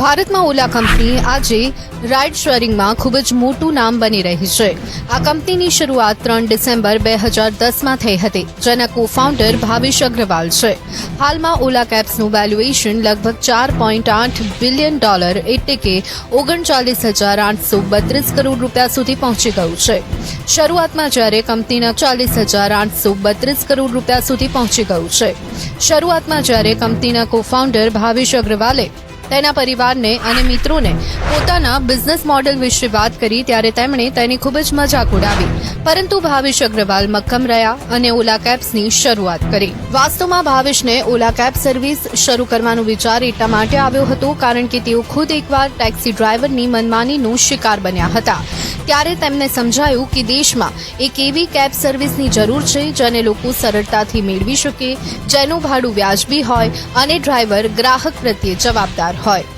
ભારતમાં ઓલા કંપની આજે રાઇડ શેરિંગમાં ખૂબ જ મોટું નામ બની રહી છે. આ કંપનીની શરૂઆત ત્રણ ડિસેમ્બર બે હજાર દસમાં થઈ હતી, જેના કો ફાઉન્ડર ભાવેશ અગ્રવાલ છે. હાલમાં ઓલા કેબ્સનું વેલ્યુએશન લગભગ ચાર પોઈન્ટ આઠ બિલિયન ડોલર એટલે કે ઓગણચાલીસ હજાર આઠસો બત્રીસ કરોડ રૂપિયા સુધી પહોંચી ગયું છે. શરૂઆતમાં જ્યારે કંપનીના ચાલીસ હજાર આઠસો બત્રીસ કરોડ રૂપિયા સુધી પહોંચી ગયું છે. શરૂઆતમાં જ્યારે કંપનીના કો ફાઉન્ડર ભાવેશ અગ્રવાલે તેના પરિવારને અને મિત્રોને પોતાના બિઝનેસ મોડેલ વિશે વાત કરી ત્યારે તેમણે તેની ખૂબ જ મજાક ઉડાવી. પરંતુ ભાવેશ અગ્રવાલ મક્કમ રહ્યા અને ઓલા કેબ્સની શરૂઆત કરી. વાસ્તવમાં ભાવેશને ઓલા કેબ સર્વિસ શરૂ કરવાનો વિચાર એટલા માટે આવ્યો હતો કારણ કે તેઓ ખુદ એકવાર ટેક્સી ડ્રાઈવરની મનમાનીનો શિકાર બન્યા હતા. ત્યારે તેમને સમજાયું કે દેશમાં એક એવી કેબ સર્વિસની જરૂર છે જેને લોકો સરળતાથી મેળવી શકે, જેનું ભાડું વ્યાજબી હોય અને ડ્રાઈવર ગ્રાહક પ્રત્યે જવાબદાર હોય.